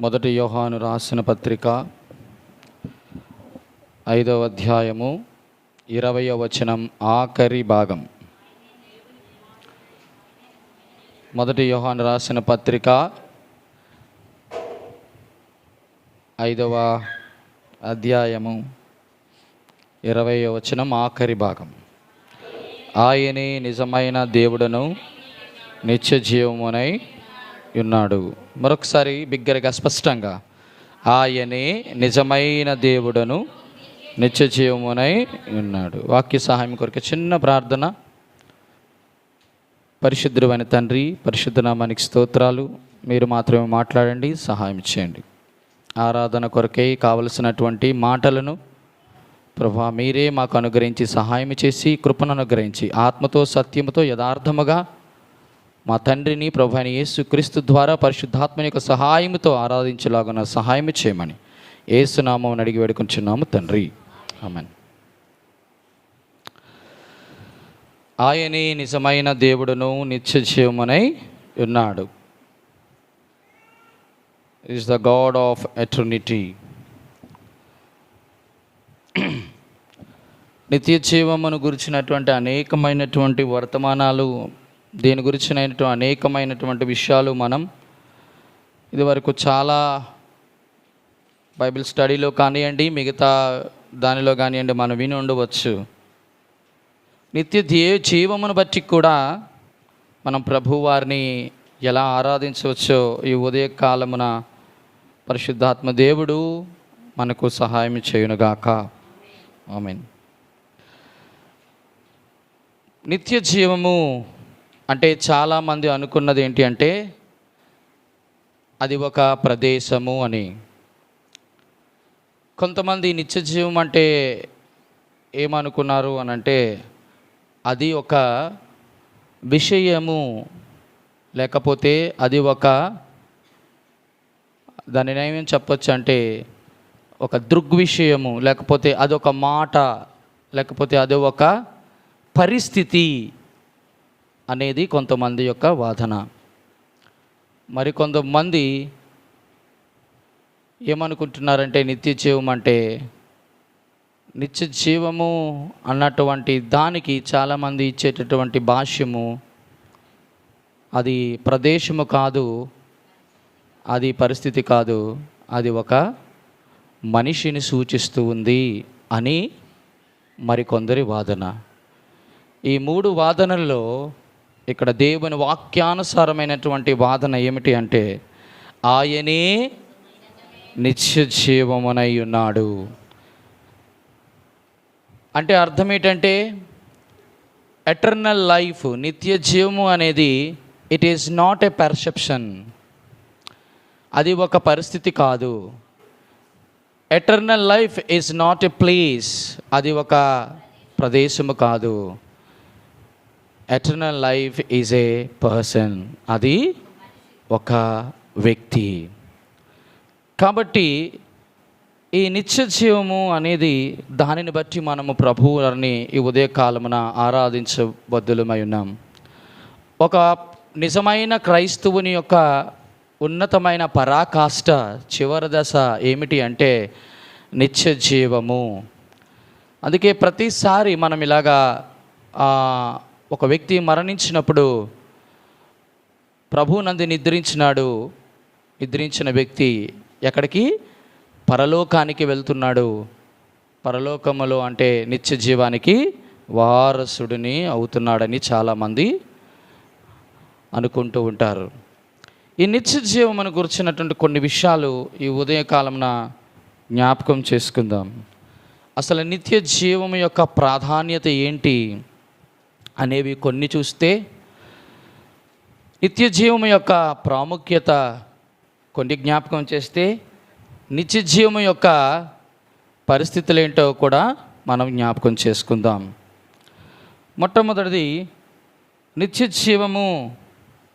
మొదటి యోహాను రాసిన పత్రిక ఐదవ అధ్యాయము ఇరవయవ వచనం ఆఖరి భాగం. మొదటి యోహాను రాసిన పత్రిక ఐదవ అధ్యాయము ఇరవై వచనం ఆఖరి భాగం. ఆయనే నిజమైన దేవుడను నిత్య జీవమునై ఉన్నాడు. మరొకసారి బిగ్గరగా స్పష్టంగా. ఆయనే నిజమైన దేవుడను నిత్య జీవమునై ఉన్నాడు. వాక్య సహాయం కొరకు చిన్న ప్రార్థన. పరిశుద్ధమైన తండ్రి పరిశుద్ధ నామానికి స్తోత్రాలు. మీరు మాత్రమే మాట్లాడండి సహాయం చేయండి. ఆరాధన కొరకై కావలసినటువంటి మాటలను ప్రభా మీరే మాకు అనుగ్రహించి సహాయం చేసి కృపను అనుగ్రహించి ఆత్మతో సత్యముతో యథార్థముగా మా తండ్రిని ప్రభు అయిన యేసు క్రీస్తు ద్వారా పరిశుద్ధాత్మని యొక్క సహాయముతో ఆరాధించలాగున సహాయం చేయమని ఏసునామం అడిగి వేడుకుంటున్నాము తండ్రి. ఆమెన్. ఆయనే నిజమైన దేవుడును నిత్య జీవమునై ఉన్నాడు. Is the God of eternity నిత్య జీవమును గురించినటువంటి అనేకమైనటువంటి వర్తమానాలు దీని గురించినటువంటి అనేకమైనటువంటి విషయాలు మనం ఇదివరకు చాలా బైబిల్ స్టడీలో కానివ్వండి మిగతా దానిలో కానివ్వండి మనం విని ఉండవచ్చు. నిత్య దే జీవమును బట్టి కూడా మనం ప్రభువారిని ఎలా ఆరాధించవచ్చో ఈ ఉదయ కాలమున పరిశుద్ధాత్మ దేవుడు మనకు సహాయం చేయునుగాక. మీన్ నిత్య జీవము అంటే చాలామంది అనుకున్నది ఏంటి అంటే అది ఒక ప్రదేశము అని. కొంతమంది నిత్య జీవం అంటే ఏమనుకున్నారు అని అంటే అది ఒక విషయము లేకపోతే అది ఒక దానిని ఏమేమి చెప్పొచ్చు అంటే ఒక దృగ్విషయము లేకపోతే అదొక మాట లేకపోతే అది ఒక పరిస్థితి అనేది కొంతమంది యొక్క వాదన. మరి కొంతమంది ఏమనుకుంటున్నారంటే నిత్య జీవం అంటే నిత్య జీవము అన్నటువంటి దానికి చాలామంది ఇచ్చేటటువంటి భాష్యము అది ప్రదేశము కాదు అది పరిస్థితి కాదు అది ఒక మనిషిని సూచిస్తూ ఉంది అని మరికొందరి వాదన. ఈ మూడు వాదనల్లో ఇక్కడ దేవుని వాక్యానుసారమైనటువంటి వాదన ఏమిటి అంటే ఆయనే నిత్య జీవమునై ఉన్నాడు. అంటే అర్థం ఏంటంటే ఎటర్నల్ లైఫ్ నిత్య జీవము అనేది it is not a perception అది ఒక పరిస్థితి కాదు. Eternal life is not a place అది ఒక ప్రదేశము కాదు. Eternal life is a person అది ఒక వ్యక్తి. కాబట్టి ఈ నిత్య జీవము అనేది దానిని బట్టి మనము ప్రభువుని ఈ ఉదయకాలమున ఆరాధించబద్దులమై ఉన్నాం. ఒక నిజమైన క్రైస్తవుని యొక్క ఉన్నతమైన పరాకాష్ట చివరి దశ ఏమిటి అంటే నిత్య జీవము అందుకే ప్రతిసారి మనం ఇలాగా ఒక వ్యక్తి మరణించినప్పుడు ప్రభు నంది నిద్రించినాడు నిద్రించిన వ్యక్తి ఎక్కడికి? పరలోకానికి వెళ్తున్నాడు. పరలోకములో అంటే నిత్య జీవానికి వారసుడిని అవుతున్నాడని చాలామంది అనుకుంటూ ఉంటారు. ఈ నిత్య జీవమును గురించినటువంటి కొన్ని విషయాలు ఈ ఉదయకాలంన జ్ఞాపకం చేసుకుందాం. అసలు నిత్య జీవము యొక్క ప్రాధాన్యత ఏంటి? అనేవి కొన్ని చూస్తే నిత్య జీవము యొక్క ప్రాముఖ్యత కొన్ని జ్ఞాపకం చేస్తే నిత్య జీవము యొక్క పరిస్థితులు ఏంటో కూడా మనం జ్ఞాపకం చేసుకుందాం. మొట్టమొదటిది నిత్య జీవము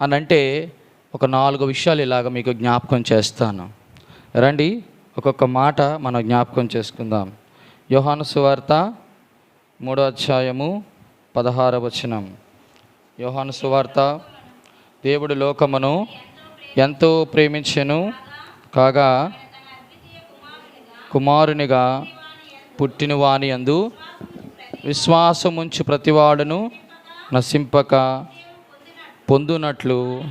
అని అంటే ఒక నాలుగు విషయాలు ఇలాగ మీకు జ్ఞాపకం చేస్తాను. రండి ఒక్కొక్క మాట మనం జ్ఞాపకం చేసుకుందాం. యోహాను సువార్త మూడో అధ్యాయము పదహార వచనం. యోహాను సువార్త. దేవుడు లోకమును ఎంతో ప్రేమించెను కాగా కుమారునిగా పుట్టిన వాని అందు విశ్వాసముంచు ప్రతివాడును నశింపక పొందునట్లు.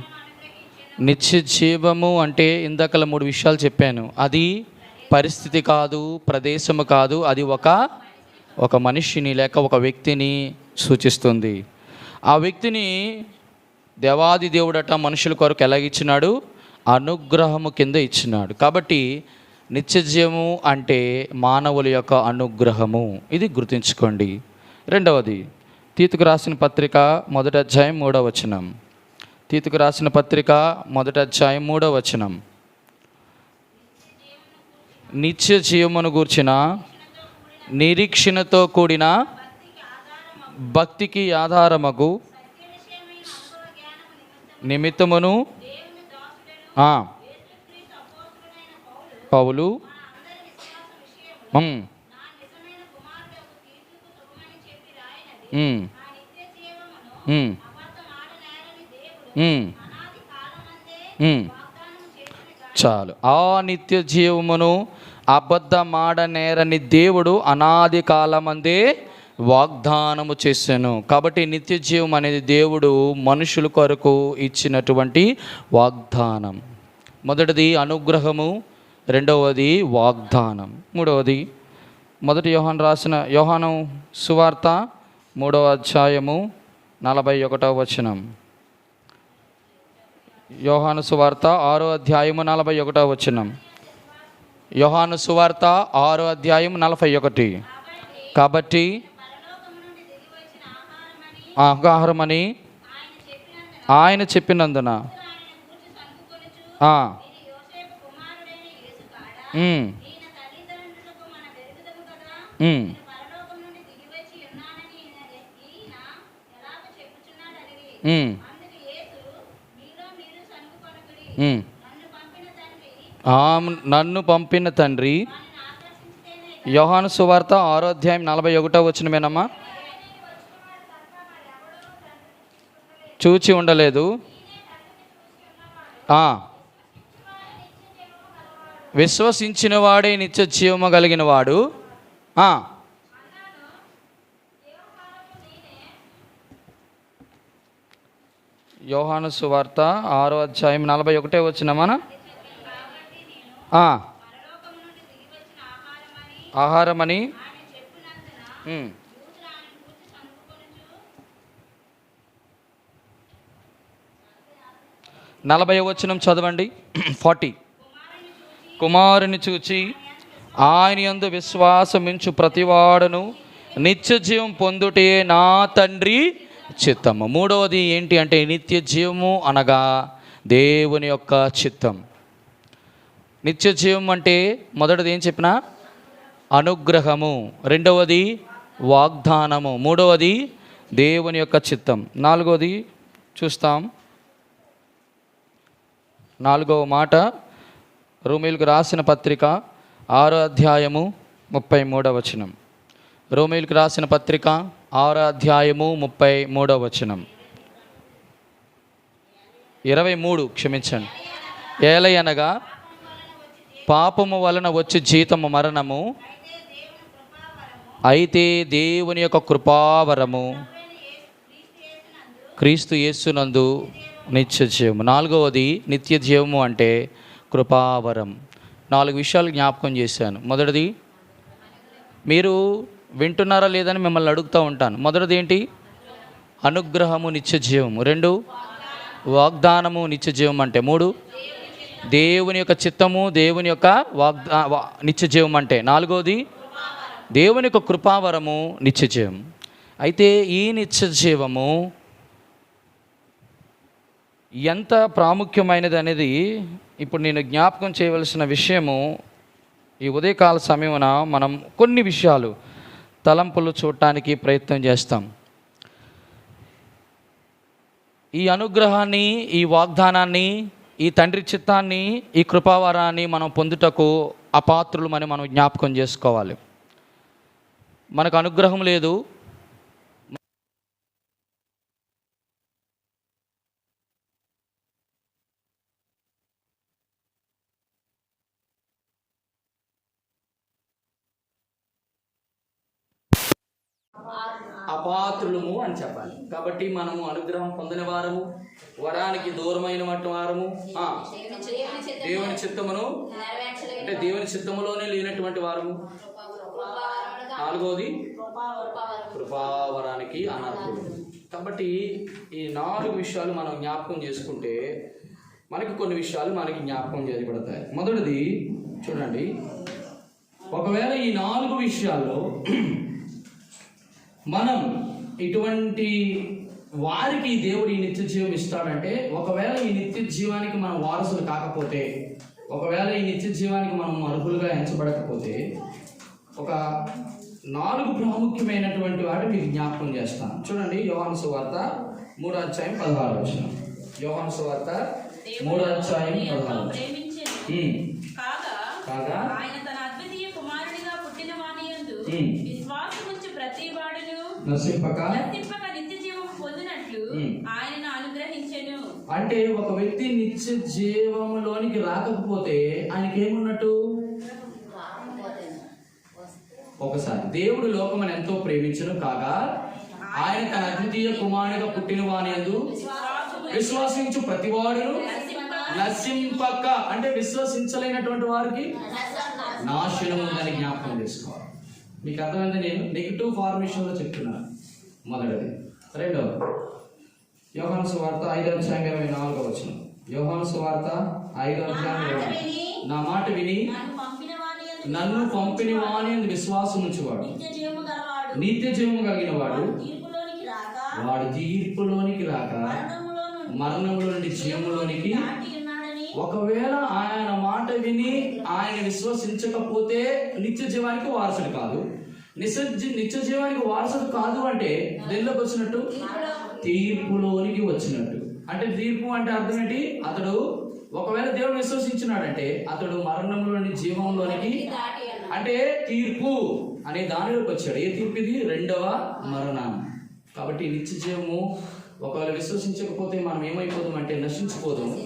నిత్య జీవము అంటే ఇందాకల మూడు విషయాలు చెప్పాను. అది పరిస్థితి కాదు ప్రదేశము కాదు అది ఒక ఒక మనిషిని లేక ఒక వ్యక్తిని సూచిస్తుంది. ఆ వ్యక్తిని దేవాది దేవుడట మనుషుల కొరకు ఎలాగిచ్చినాడు అనుగ్రహము కింద ఇచ్చినాడు. కాబట్టి నిత్యజీవము అంటే మానవుల యొక్క అనుగ్రహము. ఇది గుర్తుంచుకోండి. రెండవది తీతుకు రాసిన పత్రిక మొదటి అధ్యాయం మూడవ వచనం. తీతుకు రాసిన పత్రిక మొదటి అధ్యాయం మూడవ వచనం. నిత్య జీవమును గూర్చిన నిరీక్షణతో కూడిన భక్తికి ఆధారమగు నిమిత్తమును పౌలు చాలు. ఆ నిత్య జీవమును అబద్ధమాడ నేరని దేవుడు అనాది కాలమందే వాగ్దానము చేశాను. కాబట్టి నిత్య జీవం అనేది దేవుడు మనుషుల కొరకు ఇచ్చినటువంటి వాగ్దానం. మొదటిది అనుగ్రహము రెండవది వాగ్దానం మూడవది మొదటి యోహాన్ రాసిన యోహానం సువార్త మూడవ అధ్యాయము నలభై ఒకటవ వచనం. యోహాను సువార్త ఆరో అధ్యాయము నలభై ఒకటవ వచనం. యోహాను సువార్త ఆరో అధ్యాయం నలభై ఒకటి కాబట్టి ఆహారమని ఆయన చెప్పినందున. ఆమ్- నన్ను పంపిన తండ్రి. యోహాను సువార్త ఆరో అధ్యాయం నలభై ఒకటో వచ్చినమేనమ్మా చూచి ఉండలేదు. విశ్వసించిన వాడే నిత్య జీవము కలిగిన వాడు. యోహాను సువార్త ఆరో అధ్యాయం నలభై ఒకటే వచ్చినమానా. ఆహారమని నలభై వచనం చదవండి. ఫార్టీ. కుమారుని చూచి ఆయన యందు విశ్వాసమించు ప్రతివాడును నిత్య జీవం పొందుటే నా తండ్రి చిత్తము. మూడవది ఏంటి అంటే నిత్య జీవము అనగా దేవుని యొక్క చిత్తం. నిత్య జీవం అంటే మొదటిది ఏం చెప్పిన? అనుగ్రహము. రెండవది వాగ్దానము. మూడవది దేవుని యొక్క చిత్తం. నాలుగవది చూస్తాం. నాలుగవ మాట రోమిల్కు రాసిన పత్రిక ఆరో అధ్యాయము ముప్పై మూడవ వచనం. రోమిల్కు రాసిన పత్రిక ఆరో అధ్యాయము ముప్పై మూడవ వచనం. ఇరవై మూడు క్షమించండి. ఏలయనగా పాపము వలన వచ్చి జీతము మరణము అయితే దేవుని యొక్క కృపావరము క్రీస్తు యేసునందు నిత్య జీవము. నాలుగవది నిత్య జీవము అంటే కృపావరం. నాలుగు విషయాలు జ్ఞాపకం చేశాను. మొదటిది మీరు వింటున్నారా లేదని మిమ్మల్ని అడుగుతూ ఉంటాను. మొదటిది ఏంటి అనుగ్రహము నిత్య జీవము. రెండు వాగ్దానము నిత్య జీవం అంటే మూడు దేవుని యొక్క చిత్తము దేవుని యొక్క వాగ్దా నిత్య జీవం అంటే నాలుగోది దేవుని యొక్క కృపావరము నిత్య జీవం అయితే ఈ నిత్య జీవము ఎంత ప్రాముఖ్యమైనది అనేది ఇప్పుడు నేను జ్ఞాపకం చేయవలసిన విషయము ఈ ఉదయకాల సమయమున మనం కొన్ని విషయాలు తలంపులు చూడటానికి ప్రయత్నం చేస్తాం. ఈ అనుగ్రహాన్ని ఈ వాగ్దానాన్ని ఈ తండ్రి చిత్తాన్ని ఈ కృపావరాన్ని మనం పొందుటకు అపాత్రులమని మనం జ్ఞాపకం చేసుకోవాలి. మనకు అనుగ్రహం లేదు అపాత్రులము అని చెప్పాలి. కాబట్టి మనము అనుగ్రహం పొందిన వారము వరానికి దూరమైన వారము దేవుని చిత్తమును అంటే దేవుని చిత్తములోనే లేనటువంటి వారము. నాలుగోది కృపావరానికి అనర్హులు. కాబట్టి ఈ నాలుగు విషయాలు మనం జ్ఞాపకం చేసుకుంటే మనకి కొన్ని విషయాలు మనకి జ్ఞాపకం చేయబడతాయి. మొదటిది చూడండి ఒకవేళ ఈ నాలుగు విషయాల్లో మనం ఇటువంటి వారికి దేవుడు ఈ నిత్య జీవం ఇస్తాడంటే ఒకవేళ ఈ నిత్య జీవానికి మనం వారసులు కాకపోతే ఒకవేళ ఈ నిత్య జీవానికి మనం అర్హులుగా ఎంచబడకపోతే ఒక నాలుగు ప్రాముఖ్యమైనటువంటి వాటి మీకు జ్ఞాపకం చేస్తాను. చూడండి యోహాను సువార్త మూడో అధ్యాయం పదహారు వచ్చిన యోహాను సువార్త మూడో అధ్యాయం పదహారు కాగా ఆయన తన అద్వితీయ కుమారుడిగా పుట్టిన వానియందు ఉమ్. విశ్వాసముంచు ప్రతి వాడును నశింపక నశింపక నిత్య జీవం పొందినట్లు ఉమ్. ఆయనను అనుగ్రహించెను. అంటే ఒక వ్యక్తి నిత్య జీవంలోనికి రాకపోతే ఆయనకి ఏమున్నట్టు ఒకసారి. దేవుడు లోకమని ఎంతో ప్రేమించను కాగా ఆయన తన అద్వితీయ కుమారునిగా పుట్టిన వాని యందు విశ్వసించు ప్రతివాడును నశింపక. అంటే విశ్వసించలేనటువంటి వారికి నాశనం ఉందని జ్ఞాపకం చేసుకోవాలి. మీకు అర్థమైంది నేను నెగిటివ్ ఫార్మేషన్లో చెప్తున్నాను. మొదటిది. రెండవది యోహాను సువార్త ఐదో అధ్యాయం ఇరవై నాలుగో వచ్చిన యోహాను సువార్త ఐదో అధ్యాయం నా మాట విని నన్ను పంపిన యందు విశ్వాసం ఉంచేవాడు. నిత్య జీవము గలవాడు. నిత్య జీవము కలిగిన వాడు వాడు తీర్పులోనికి రాక. మరణంలో నుండి ఉన్నాడని ఒకవేళ ఆయన మాట విని ఆయన విశ్వసించకపోతే నిత్య జీవానికి వారసుడు కాదు. నిత్య నిత్య జీవానికి వారసుడు కాదు అంటే దేనిలోకి వచ్చినట్టు? తీర్పులోనికి వచ్చినట్టు. అంటే తీర్పు అంటే అర్థం ఏంటి? అతడు ఒకవేళ దేవుడు విశ్వసించినాడంటే అతడు మరణంలోని జీవంలోనికి అంటే తీర్పు అనే దానిలోకి వచ్చాడు. ఏ తీర్పు ఇది? రెండవ మరణం. కాబట్టి నిత్య జీవము ఒకవేళ విశ్వసించకపోతే మనం ఏమైపోదాం అంటే నశించిపోదాం.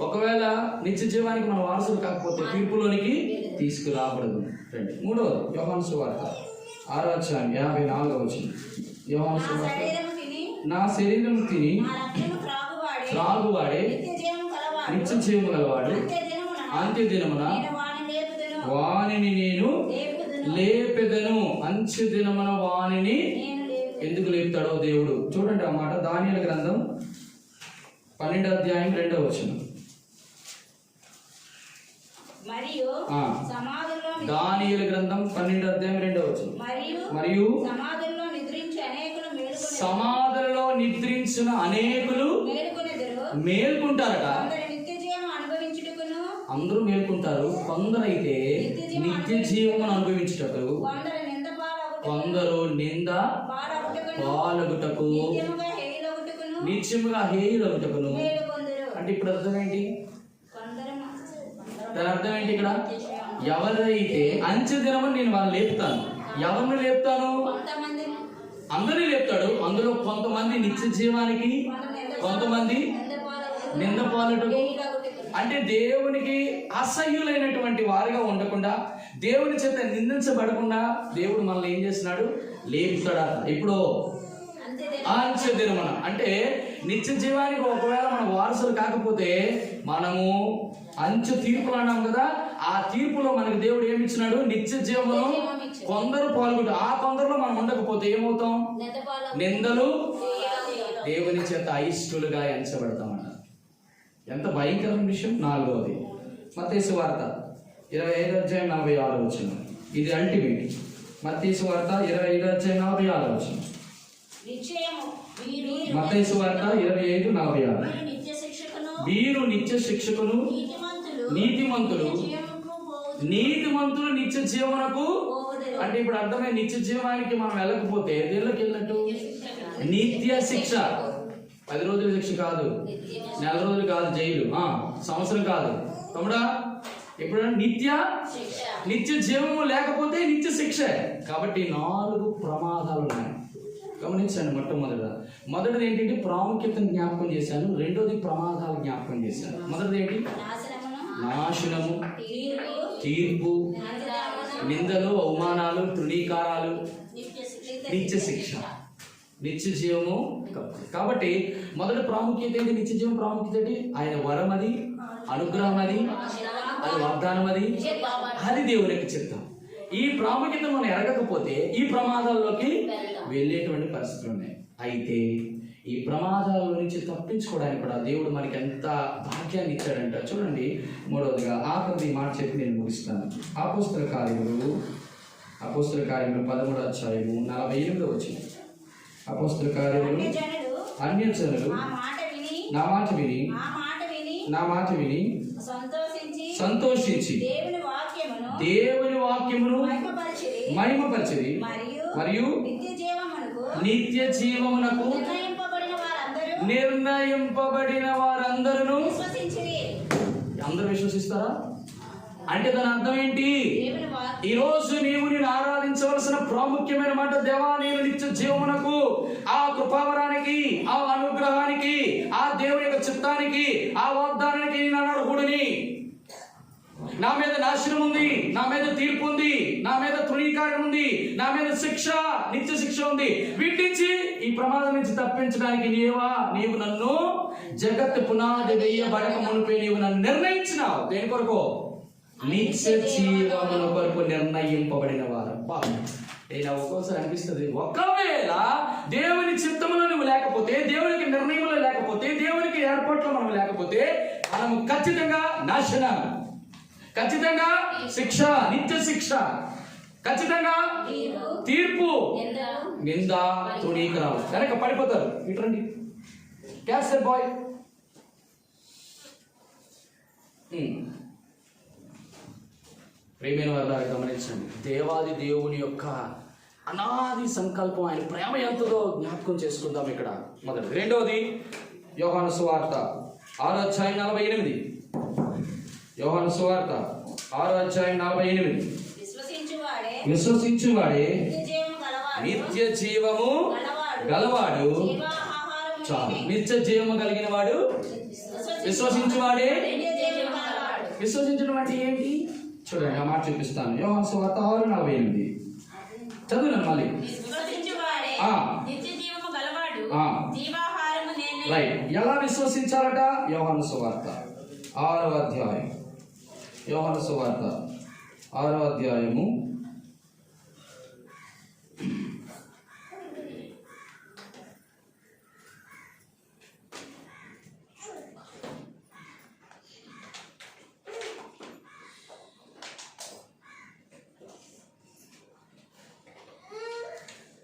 ఒకవేళ నిత్య జీవానికి మన వారసులు కాకపోతే తీర్పులోనికి తీసుకురాబడదు. రండి. మూడవది యోహాను సువార్త. ఆరో అధ్యాయం యాభై నాలుగో వచ్చింది యోహాను నా సువార్త. నా శరీరం తిని త్రాగువాడే నిత్య జీవము గలవాడు నిత్య జీవము గలవాడు అంత్య దినమున అంత్య దినమున నేను లేపుదును. వానిని నేను లేపుదును. లేపెదను. అంచె దినమున వానిని నేను లేపుదును. ఎందుకు లేపుతాడో దేవుడు. చూడండి ఆ మాట. దానియల గ్రంథం పన్నెండో అధ్యాయం రెండో వచనం. మరియు. సమాధుల్లో దానియల గ్రంథం పన్నెండో అధ్యాయం రెండో వచనం. మరియు సమాధుల్లో నిద్రించి అనేకులు సమాధులలో నిద్రించిన అనేకులు మేల్కుంటారట. అందరూ మేల్కుంటారు. కొందరైతే నిత్య జీవం అనుభవించుటకు కొందరు నింద పాలగుటకు నిత్యముగా హేయులగుటకును అంటే ఇప్పుడు అర్థం ఏంటి దాని అర్థం ఏంటి ఇక్కడ? ఎవరైతే అంచె దినమని నేను వాళ్ళని లేపుతాను. ఎవరిని లేపుతాను? అందరినీ లేపుతాడు. అందులో కొంతమంది నిత్య జీవానికి కొంతమంది నింద పాలటకు అంటే దేవునికి అసహ్యులైనటువంటి వారిగా ఉండకుండా దేవుని చేత నిందించబడకుండా దేవుడు మనల్ని ఏం చేస్తున్నాడు? లేపుతాడు ఇప్పుడు అంచె దినమన. అంటే నిత్య జీవానికి ఒకవేళ మన వారసులు కాకపోతే మనము అంచె తీర్పులు అన్నాం కదా ఆ తీర్పులో మనకి దేవుడు ఏమి ఇచ్చినాడు నిత్య జీవమును కొందరు పాల్గొంటారు. ఆ కొందరులో మనం ఉండకపోతే ఏమవుతాం? నిందలు దేవుని చేత అయిష్టులుగా ఎంచబడతామట. ఎంత భయంకరమైన విషయం? నాలుగవది. మత్తేసు వార్త ఇరవై ఐదు అధ్యాయం నలభై ఆరు వచ్చిన ఇది అల్టిమేట్ మత్తేసు వార్త ఇరవై ఐదు అధ్యాయం నలభై ఆరు వచ్చిన మత్తేసు వార్త ఇరవై ఐదు నలభై ఆరు. వీరు నిత్య శిక్షకును నీతిమంతులు నీతిమంతులు నిత్య జీవనకు. అంటే ఇప్పుడు అర్థమై నిత్య జీవానికి మనం వెళ్ళకపోతే దేనిలోకి వెళ్ళినట్టు? నిత్య శిక్ష పది రోజుల శిక్ష కాదు. నెల రోజులు కాదు జైలు. సంవత్సరం కాదు. తమ్ముడా ఇప్పుడు నిత్య నిత్య జీవము లేకపోతే నిత్య శిక్ష. కాబట్టి నాలుగు ప్రమాదాలు ఉన్నాయి. గమనించండి మొట్టమొదట మొదటిది ఏంటంటే ప్రాముఖ్యతను జ్ఞాపకం చేశాను. రెండోది ప్రమాదాలు జ్ఞాపకం చేశాను. మొదటిది ఏంటి? నాశనము తీర్పు నిందలు అవమానాలు తృణీకారాలు నిత్య శిక్ష నిత్య జీవము. కాబట్టి మొదటి ప్రాముఖ్యత ఏంటి? నిత్య జీవం ప్రాముఖ్యత ఏంటి? ఆయన వరం అది అనుగ్రహం అది అది వాగ్దానం అది. అది దేవునికి చిత్తం ఈ ప్రాముఖ్యత మనం ఎరగకపోతే ఈ ప్రమాదాల్లోకి వెళ్ళేటువంటి పరిస్థితులు ఉన్నాయి. అయితే ఈ ప్రమాదాల నుంచి తప్పించుకోవడానికి కూడా దేవుడు మనకి ఎంత భాగ్యాన్ని ఇచ్చాడంట చూడండి మూడవదిగా ఆఖరి మాట చెప్పి నేను ముగిస్తాను. అపోస్తుల కార్యములు అపోస్తుల కార్యములు పదమూడు అధ్యాయము నలభై ఎనిమిదో వచ్చింది అపోస్తుల కార్యములు జనులు అన్యజనులు నా మాట విని నా మాట విని సంతోషించి దేవుని వాక్యమును మహిమపరిచిరి మరియు నిత్య జీవమునకు నిర్ణయింపబడిన వారందరూ అందరూ విశ్వసిస్తారా? అంటే దాని అర్థం ఏంటి? ఈ రోజు నీవు నేను ఆరాధించవలసిన ప్రాముఖ్యమైన మాట దేవా నేను నిత్య జీవమునకు ఆ కృపావరానికి ఆ అనుగ్రహానికి ఆ దేవుని యొక్క చిత్తానికి ఆ వాగ్దానానికి నా మీద నాశనం ఉంది. నా మీద తీర్పు ఉంది. నా మీద తృణీకారం ఉంది. నా మీద శిక్ష నిత్య శిక్ష ఉంది. వీటి నుంచి ఈ ప్రమాదం నుంచి తప్పించడానికి నీవా నీవు నన్ను జగత్ పునాది వేయబడక మునిపే నీవు నన్ను నిర్ణయించినావు. దేని కొరకు? నిత్య జీవముల కొరకు నిర్ణయింపబడిన వారు. అబ్బా, నేను ఒక్కోసారి అనిపిస్తుంది. ఒకవేళ దేవుని చిత్తములో నువ్వు లేకపోతే దేవునికి నిర్ణయంలో లేకపోతే దేవునికి ఏర్పాట్లో మనం లేకపోతే మనం ఖచ్చితంగా నాశనం. ఖచ్చితంగా శిక్ష నిత్య శిక్ష. ఖచ్చితంగా తీర్పు. నింద. తుణీకరాలు కనుక పడిపోతారు. ఇట్రండి క్యాప్సర్ బాయ్ ప్రేమైన వల్ల గమనించండి. దేవాది దేవుని యొక్క అనాది సంకల్పం ఆయన ప్రేమ ఎంతదో జ్ఞాపకం చేసుకుందాం ఇక్కడ. మొదటి రెండవది యోహాను సువార్త ఆరో నలభై ఎనిమిది. యోహాను సువార్త ఆరో అధ్యాయం నలభై ఎనిమిది. విశ్వసించువాడే. నిత్య జీవము గలవాడు. చాలు. నిత్య జీవము కలిగిన వాడు విశ్వసించువాడే. విశ్వసించడం అంటే ఏంటి? చూడండి ఆ మాట చూపిస్తాను. యోహాను సువార్త ఆరు నలభై ఎనిమిది. చదువును మళ్ళీ. రైట్ ఎలా విశ్వసించాలట? యోహాను సువార్త. ఆరో అధ్యాయం. యోహాను సువార్త ఆరో అధ్యాయము.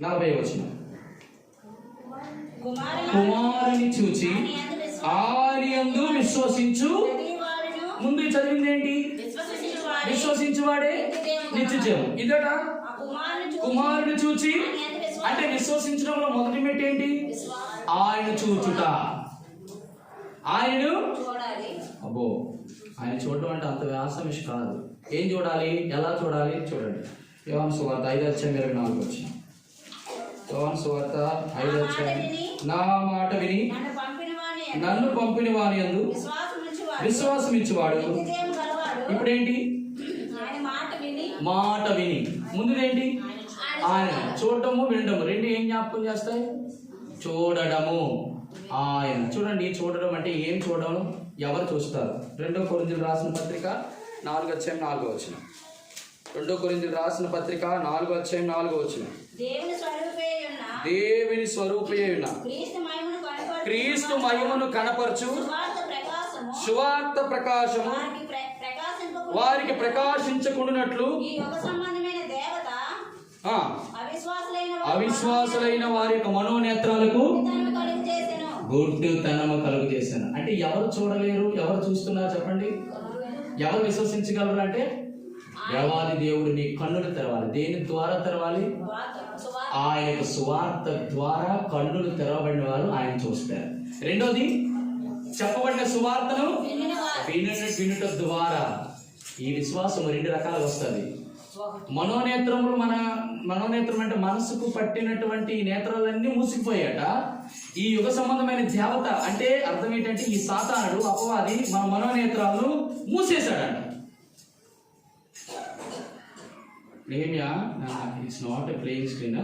నలభై వచ్చిన కుమారుని చూచి ఆరి అందు విశ్వసించు. ముందు చదివింది ఏంటి? విశ్వసించువాడే విశ్వసించువాడే నిత్య జీవం ఇదట కుమారుని చూచి ఆయన అంటే విశ్వసించడంలో మొదటి మెట్టు ఏంటి ఆయన చూచుట. చూడాలి. అబ్బో ఆయన చూడడం అంటే అంత వ్యాసమిష్ కాదు. ఏం చూడాలి? ఎలా చూడాలి? చూడండి. యోహాను సువార్త ఐదు అధ్యాయం ఇరవై నాలుగు వచ్చిన. యోహాను సువార్త ఐదు అధ్యాయం నా మాట విని నన్ను పంపిన వాని యందు విశ్వాసం ఇచ్చేవాడు ఇప్పుడేంటి? ఆయన మాట విని. ముందుదేంటి? ఆయన చూడటము వినడము. రెండు ఏం జ్ఞాపకం చేస్తాయి? చూడడము. ఆయన. చూడండి చూడడం అంటే ఏం చూడడం? ఎవరు చూస్తారు? రెండో కొరిందులు రాసిన పత్రిక నాలుగు వచ్చాయి నాలుగో వచ్చిన రెండో కొరిందులు రాసిన పత్రిక నాలుగో వచ్చాయి నాలుగో వచ్చిన దేవుని స్వరూపే ఉన్న దేవుని స్వరూపే ఉన్న క్రీస్తు మహిమను కనపరచు సువార్త ప్రకాశము వారికి ప్రకాశించకుండానట్లు అవిశ్వాసులైన వారి యొక్క మనోనేత్రాలకు. గుడ్డుతనము కలుగు చేశాను అంటే ఎవరు చూడలేరు ఎవరు చూస్తున్నారు చెప్పండి? ఎవరు విశ్వసించగలరు అంటే? దేవాది దేవుడు నీ కన్నులు తెరవాలి. దేని ద్వారా తెరవాలి? సువార్త ఆయనకు సువార్త ద్వారా కన్నులు తెరవబడిన వారు ఆయన చూస్తారు. రెండోది చెప్పబడిన సువార్తను వినుట ద్వారా. ఈ విశ్వాసం రెండు రకాలు వస్తుంది. మనోనేత్రములు మన మనోనేత్రం అంటే మనసుకు పట్టినటువంటి నేత్రాలన్నీ మూసిపోయాట ఈ యుగ సంబంధమైన దేవత అంటే అర్థం ఏంటంటే ఈ సాతానుడు అపవాది మన మనోనేత్రాలను మూసేశాడంట. నేమ్యా it's not a playing screen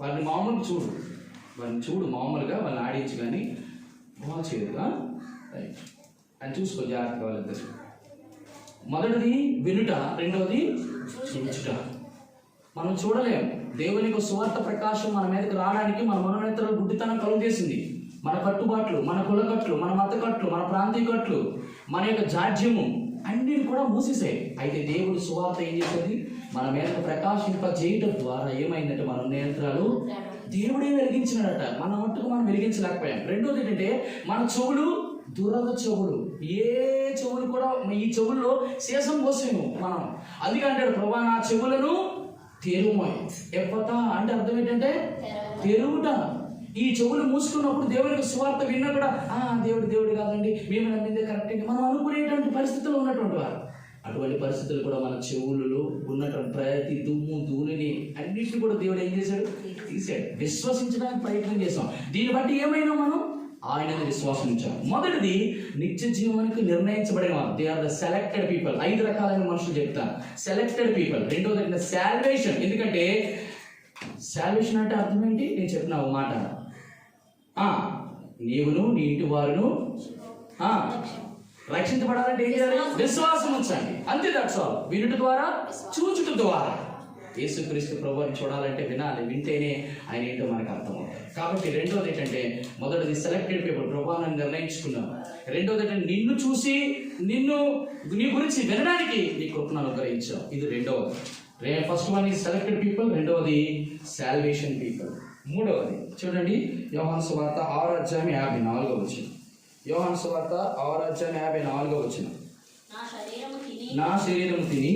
వారిని మామూలుగా చూడు. వారిని చూడు మామూలుగా వాళ్ళని ఆడించి కానీ బాగా చేయదుగా రైట్ అని చూసుకో జాగ్రత్తగా వాళ్ళిద్దరు. మొదటిది వినుట రెండవది చూచుట. మనం చూడలేం. దేవుని యొక్క సువార్త ప్రకాశం మన మీదకి రావడానికి మన మనోనేతలు గుడ్డితనం కలుగు చేసింది. మన కట్టుబాట్లు మన కులకట్లు మన మత కట్లు మన ప్రాంతీయ కట్లు మన యొక్క జాడ్యము అన్నిటి కూడా మూసేసాయి అయితే దేవుడు సువార్త ఏం చేసేది? మన మీద ప్రకాశింప చేయటం ద్వారా ఏమైందంటే మన నియంత్రాలు దేవుడే వెలిగించినాడట. మన మట్టుకు మనం వెలిగించలేకపోయాం. రెండోది ఏంటంటే మన చెవులు దురద చెవులు. ఏ చెవులు కూడా ఈ చెవుల్లో శేషం పోసాము మనం. అందుకే అంటాడు ప్రభా నా చెవులను తెరుమోయ్ ఎప్పట అంటే అర్థం ఏంటంటే తెరువుట. ఈ చెవులు మూసుకున్నప్పుడు దేవునికి స్వార్థ విన్నా కూడా ఆ దేవుడు దేవుడు కాదండి మేము నమ్మిందే కరెక్ట్ అండి. మనం అనుకునేటువంటి పరిస్థితుల్లో ఉన్నటువంటి వారు. అటువంటి పరిస్థితులు కూడా మన చెవులలో ఉన్నటువంటి ప్రతి దుమ్ము ధూళిని అన్నిటిని కూడా దేవుడు ఏం చేశాడు? తీసాడు విశ్వసించడానికి ప్రయత్నం చేసాం దీన్ని బట్టి ఏమైనా మనం ఆయనని విశ్వాసించాం మొదటిది నిత్య జీవానికి నిర్ణయించబడిన వారు. They are the selected people ఐదు రకాలైన మనుషులు చెప్తాను సెలెక్టెడ్ పీపుల్ రెండోది అంటే శాల్వేషన్ ఎందుకంటే శాల్వేషన్ అంటే అర్థం ఏంటి? నేను చెప్పిన ఒక మాట. ఆ, నీవును నీ ఇంటి వారును రక్షించబడాలంటే ఏం చేయాలి? విశ్వాసం ఉంచండి అంతే దట్స్ ఆల్ వినుట ద్వారా చూచుట ద్వారా. యేసుక్రీస్తు ప్రభువాన్ని చూడాలంటే వినాలి వింటేనే ఆయన ఏంటో మనకు అర్థమవుతుంది. కాబట్టి రెండోది ఏంటంటే మొదటిది సెలెక్టెడ్ పీపుల్ ప్రభావాన్ని నిర్ణయించుకున్నాం. రెండోది ఏంటంటే నిన్ను చూసి నిన్ను నీ గురించి వినడానికి నీ కృపను అనుగ్రహించావు ఇది రెండవది. రే first one is selected people రెండవది సాల్వేషన్ పీపుల్ మూడవది చూడండి యోహాన్ సువార్త ఆరు అధ్యాయం యాభై నాలుగో వచ్చిన యోహాన్ సువార్త ఆరు అధ్యాయం యాభై నాలుగో వచ్చిన నా శరీరము తిని నా శరీరం తిని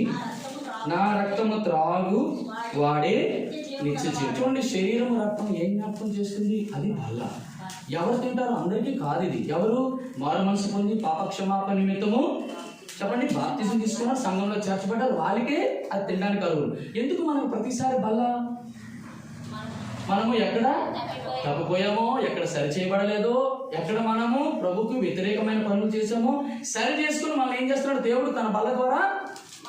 నా రక్తము త్రాగు వాడే నిత్య చూడండి శరీరం రక్తం ఏం జ్ఞాపకం చేస్తుంది? అది బల్ల ఎవరు తింటారు అందరికీ కాదు ఇది. ఎవరు మారు మనసు పొంది పాపక్షమాపణ నిమిత్తము? చెప్పండి బాప్తిజం తీసుకున్నారు సంఘంలో చేర్చబడ్డారు. వాళ్ళకే అది తినడానికి అరువు ఎందుకు మనకు ప్రతిసారి బల్ల మనము ఎక్కడ తప్పిపోయామో ఎక్కడ సరి చేయబడలేదో ఎక్కడ మనము ప్రభుకు వ్యతిరేకమైన పనులు చేసామో సరి చేసుకుని మనం ఏం చేస్తున్నాడు? దేవుడు తన బల్ల ద్వారా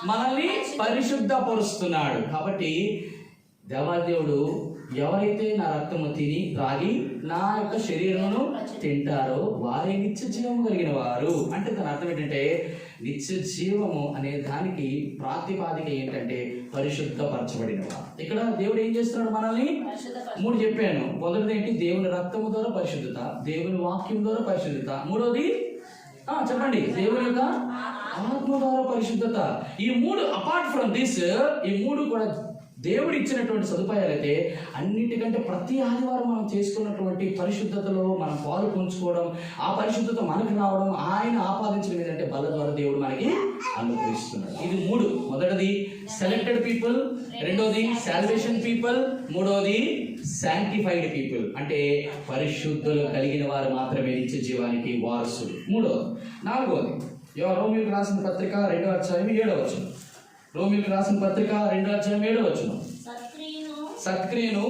మనల్ని పరిశుద్ధపరుస్తున్నాడు. కాబట్టి దేవాదేవుడు ఎవరైతే నా రక్తము తిని త్రాగి నా యొక్క శరీరమును తింటారో వారే నిత్య జీవము కలిగిన వారు. అంటే దాని అర్థం ఏంటంటే నిత్య జీవము అనే దానికి ప్రాతిపాదిక ఏంటంటే పరిశుద్ధపరచబడిన వారు ఇక్కడ దేవుడు ఏం చేస్తున్నాడు మనల్ని? మూడు చెప్పాను. మొదటిది ఏంటి? దేవుని రక్తము ద్వారా పరిశుద్ధత దేవుని వాక్యం ద్వారా పరిశుద్ధత. మూడోది చెప్పండి. దేవుని యొక్క ఆత్మ ద్వారా పరిశుద్ధత. ఈ మూడు అపార్ట్ ఫ్రమ్ దిస్ ఈ మూడు కూడా దేవుడు ఇచ్చినటువంటి సదుపాయాలైతే అన్నిటికంటే ప్రతి ఆదివారం మనం చేసుకున్నటువంటి పరిశుద్ధతలో మనం పాలు పంచుకోవడం ఆ పరిశుద్ధత మనకు రావడం ఆయన ఆపాదించడం ఏంటంటే బల ద్వారా దేవుడు మనకి అనుగ్రహిస్తున్నాడు. ఇది మూడు. మొదటిది సెలెక్టెడ్ పీపుల్ రెండోది సాల్వేషన్ పీపుల్ మూడోది శాంటిఫైడ్ పీపుల్ అంటే పరిశుద్ధులు కలిగిన వారు మాత్రమే నిత్య జీవానికి వారసులు. మూడోది నాలుగోది యో- రోమిలకు రాసిన పత్రిక రెండో అధ్యాయం ఏడో రోమిలకు రాసిన పత్రిక రెండో అధ్యాయం ఏడో వచ్చిన సత్క్రియను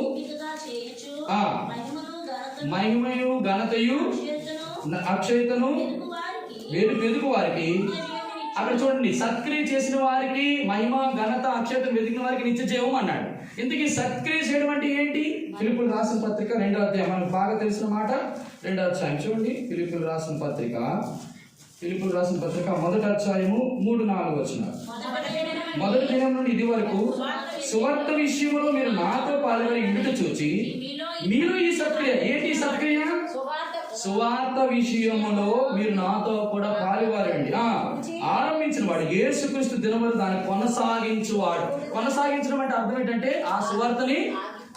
మహిమయు ఘనతయు అక్షయతను వేరు వెదుకు వారికి అక్కడ చూడండి సత్క్రియ చేసిన వారికి మహిమ ఘనత అక్షయత వెతికిన వారికి నిత్య జీవం అన్నాడు. ఇంతకీ సత్క్రియ చేయడం అంటే ఏంటి? ఫిలిపులు రాసిన పత్రిక రెండో అధ్యాయం. మనకు బాగా తెలిసిన మాట రెండో అధ్యాయం. చూడండి ఫిలిపులు రాసిన పత్రిక. ఫిలిపులు రాసిన పత్రిక మొదటి అధ్యాయము మూడు నాలుగు వచ్చిన మొదటి దినం నుండి ఇది వరకు సువార్త విషయంలో మీరు నాతో పాల్గొని ఇండుట చూచి మీరు ఈ సత్క్రియ ఏంటి సత్క్రియ? సువార్త విషయంలో విషయములో మీరు నాతో కూడా పాలువారండి ఆరంభించిన వాడు యేసుక్రీస్తు దినములు దాన్ని కొనసాగించువాడు. కొనసాగించడం అంటే అర్థం ఏంటంటే ఆ సువార్తని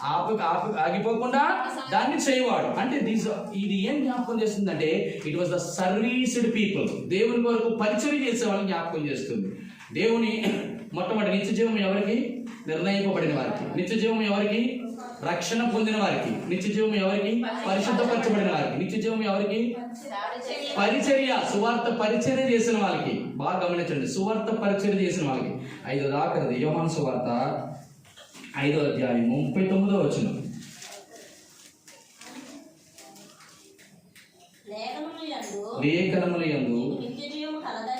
ఆపు ఆపు ఆగిపోకుండా దాన్ని చేయవాడు. అంటే దీస్ ఇది ఏం జ్ఞాపకం చేస్తుందంటే it was the serviced people దేవుని వరకు పరిచయం చేసే వాళ్ళని జ్ఞాపకం చేస్తుంది. దేవుని మొట్టమొదటి నిత్య జీవం ఎవరికి? నిర్ణయింపబడిన వారికి. నిత్య జీవం ఎవరికి? రక్షణ పొందిన వారికి. నిత్య జీవం ఎవరికి? పరిశుద్ధపరచబడిన వారికి. నిత్య జీవం ఎవరికి? పరిచర్య సువార్త పరిచర్య చేసిన వాళ్ళకి. బాగా గమనించండి సువార్త పరిచర్య చేసిన వాళ్ళకి. ఐదో దాకరది యోహాన్ సువార్త ఐదో అధ్యాయం ముప్పై తొమ్మిదో వచ్చిన లేఖనములు యందు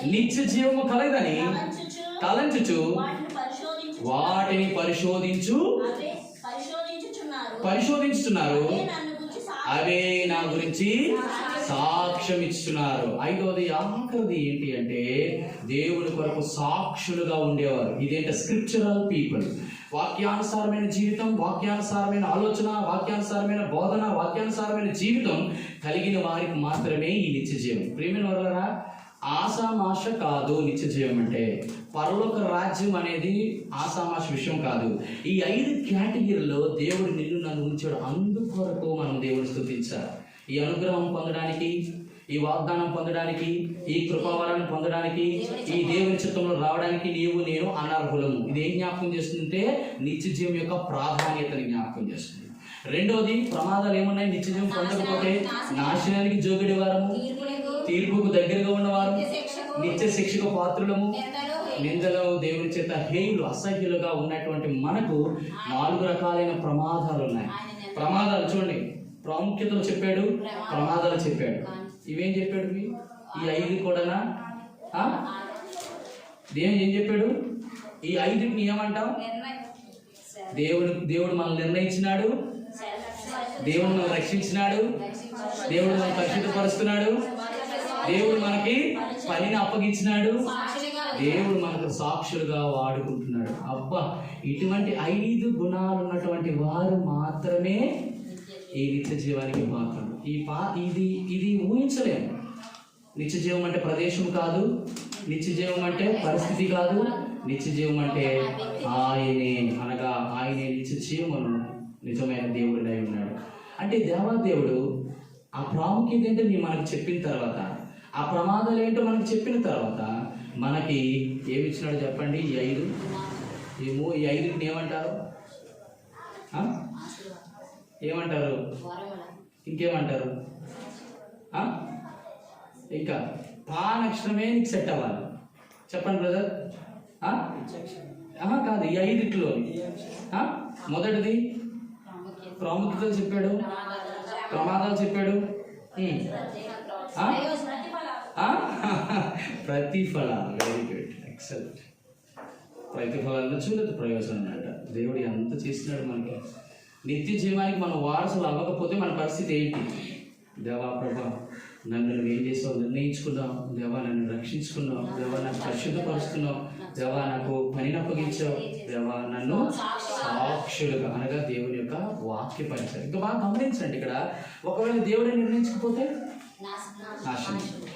నిత్య జీవము కలదని తలంచుచు వాటిని పరిశోధించు. పరిశోధించుతున్నారు అవే నా గురించి సాక్ష్యం ఇస్తున్నారు ఐదవది ఆఖరిది ఏంటి అంటే దేవుని కొరకు సాక్షులుగా ఉండేవారు. ఇదేంట స్క్రిప్చరల్ పీపుల్ వాక్యానుసారమైన జీవితం వాక్యానుసారమైన ఆలోచన వాక్యానుసారమైన బోధన వాక్యానుసారమైన జీవితం కలిగిన వారికి మాత్రమే ఈ నిత్య జీవం. ప్రేమిన వల్లరా ఆసామాష కాదు నిత్య జీవం అంటే. పరలోక రాజ్యం అనేది ఆసామాష విషయం కాదు. ఈ ఐదు కేటగిరీలో దేవుడు నిన్ను నన్ను ఉంచాడు. అందుకొరకు మనం దేవుని స్థుతించాలి. ఈ అనుగ్రహం పొందడానికి ఈ వాగ్దానం పొందడానికి ఈ కృపావరాన్ని పొందడానికి ఈ దేవుని చిత్తంలో రావడానికి నీవు నేను అనర్హులము. ఇది ఏం జ్ఞాపకం చేస్తుందంటే నిత్య జీవం యొక్క ప్రాధాన్యతని జ్ఞాపకం చేస్తుంది. రెండోది ప్రమాదాలు ఏమున్నాయి? నిత్య జీవం పొందకపోతే నాశనానికి జోగిడి వారము తీర్పుకు దగ్గరగా ఉన్నవారు నిత్య శిక్షకు, పాత్రులము నిందలు, దేవుని చేత హేయులు అసహ్యులుగా ఉన్నటువంటి మనకు నాలుగు రకాలైన ప్రమాదాలు ఉన్నాయి. ప్రమాదాలు చూడండి. ప్రాముఖ్యతలు చెప్పాడు ప్రమాదాలు. చెప్పాడు. ఇవేం చెప్పాడు? ఈ ఐదు కూడానా? ఆ? దేవుడు ఏం చెప్పాడు? ఈ ఐదుని ఏమంటాం దేవుడు దేవుడు మనల్ని నిర్ణయించినాడు. దేవుడు మనల్ని రక్షించినాడు. దేవుడు మనల్ని పరిశుద్ధపరుస్తున్నాడు. దేవుడు మనకి పనిని అప్పగించినాడు. దేవుడు మనకు సాక్షులుగా వాడుకుంటున్నాడు. అబ్బా ఇటువంటి ఐదు గుణాలు ఉన్నటువంటి వారు మాత్రమే ఈ నిత్య జీవానికి పాత్రలు. ఈ పా ఇది ఇది ఊహించలేము. నిత్య జీవం అంటే ప్రదేశం కాదు. నిత్య జీవం అంటే పరిస్థితి కాదు. నిత్య జీవం అంటే ఆయనే అనగా ఆయనే నిత్య జీవమును నిజమైన దేవుడినై ఉన్నాడు. అంటే దేవాదేవుడు ఆ ప్రాముఖ్యత ఏంటో నీ మనకు చెప్పిన తర్వాత ఆ ప్రమాదాలు ఏంటో మనకు చెప్పిన తర్వాత మనకి ఏమి ఇచ్చినాడో చెప్పండి? ఈ ఐదు. ఈ మూ ఈ ఐదుని ఏమంటారు? ఏమంటారు? ఇంకేమంటారు? ఇంకా పా నక్షత్రమే నీకు సెట్ అవ్వాలి. చెప్పండి బ్రదర్. కాదు ఈ ఐదిట్లో? మొదటిది? ప్రాముఖ్యతలు చెప్పాడు. ప్రమాదాలు. చెప్పాడు. ఉమ్. వెరీ గుడ్ ఎక్సలెంట్ ప్రతిఫలాల్లో చూడదు ప్రయోజనం అంట దేవుడు ఎంత చేస్తున్నాడు మనకి? నిత్య జీవానికి మన వారసులు అవ్వకపోతే మన పరిస్థితి ఏంటి? దేవా ప్రభా నన్ను నువ్వు ఏం చేసావు? నిర్ణయించుకున్నావు. దేవా నన్ను రక్షించుకున్నావు. దేవా నాకు పరిశుద్ధపరుస్తున్నావు. దేవా నాకు పనిని అప్పగించావు దేవా నన్ను సాక్షులుగా అనగా దేవుని యొక్క వాక్య పరిచయం ఇంకా బాగా గమనించండి ఇక్కడ. ఒకవేళ దేవుడిని నిర్ణయించకపోతే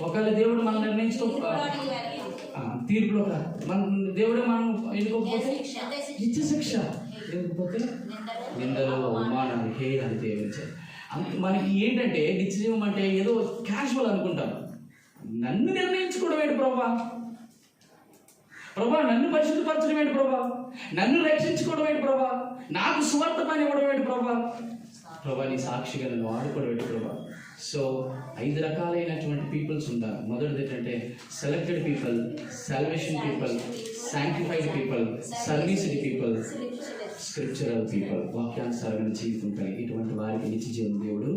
ఒకవేళ దేవుడు మనం నిర్ణయించుకో తీర్పులో. మన దేవుడే మనం ఎన్నుకోకపోతే నిత్య శిక్ష. నిందలు. అవమానాలు హేయాలు మనకి ఏంటంటే నిత్య జీవం అంటే ఏదో క్యాజువల్ అనుకుంటాం. నన్ను నిర్ణయించుకోవడం ఏంటి ప్రభా? ప్రభా నన్ను పరిశుద్ధపరచడం ఏంటి ప్రభా? నన్ను రక్షించుకోవడం ఏంటి ప్రభా? నాకు సువార్త పని ఇవ్వడం ఏంటి ప్రభా? ప్రభా నీ సాక్షిగా నన్ను వాడుకోవడం ఏంటి ప్రభా? సో ఐదు రకాలైనటువంటి పీపుల్స్ ఉన్నారు మొదటిది ఏంటంటే selected people salvation people sanctified people serviced people scriptural people వాక్యానుసారమైన జీవితం కలిగి ఇటువంటి వారికి నిత్య జీవన దేవుడు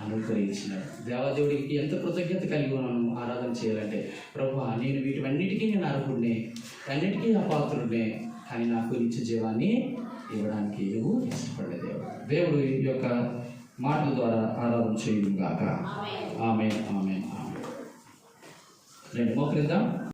అనుగ్రహించినాడు. దేవాదేవుడికి ఎంత కృతజ్ఞత కలిగి ఉన్నాను ఆరాధన చేయాలంటే ప్రభు నేను వీటివన్నిటికీ నేను అర్హుడినే అన్నిటికీ అపాత్రుడినే కానీ నాకు నిత్య జీవాన్ని ఇవ్వడానికి ఏమో ఇష్టపడే దేవుడు దేవుడు ఈ యొక్క మాటల ద్వారా ఆరాధన చేయడం గాక ఆమె ఆమె ఆమె రెండు మోకరిద్దాం.